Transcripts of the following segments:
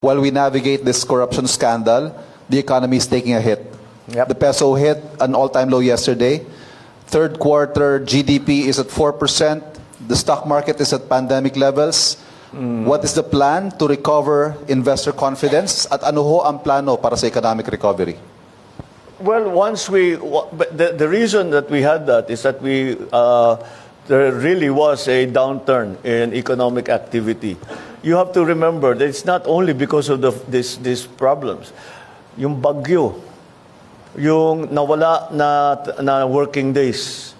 while we navigate this corruption scandal, the economy is taking a hit. Yep. The peso hit an all-time low yesterday. Third quarter GDP is at 4%. The stock market is at pandemic levels. What is the plan to recover investor confidence? At ano ho ang plano para sa economic recovery? Well, once we, the, the reason that we had that is that we, uh, there really was a downturn in economic activity. You have to remember that it's not only because of the, this, these problems. Yung bagyo, yung nawala na, na working days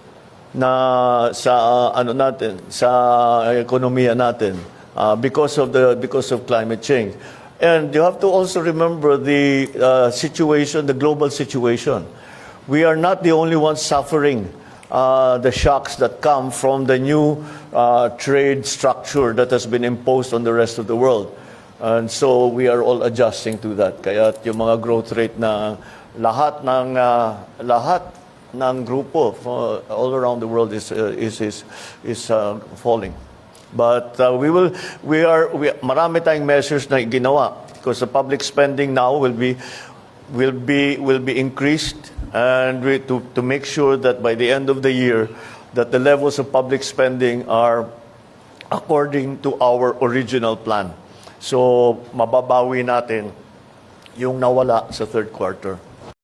na sa ano natin sa ekonomiya natin uh, because of the because of climate change and you have to also remember the uh, situation the global situation we are not the only ones suffering uh, the shocks that come from the new uh, trade structure that has been imposed on the rest of the world. And so we are all adjusting to that. Kaya yung mga growth rate na lahat ng uh, lahat ng grupo for all around the world is uh, is is is uh, falling. But uh, we will we are we, marami tayong measures na ginawa because the public spending now will be will be will be increased and we, to to make sure that by the end of the year that the levels of public spending are according to our original plan. So mababawi natin yung nawala sa third quarter.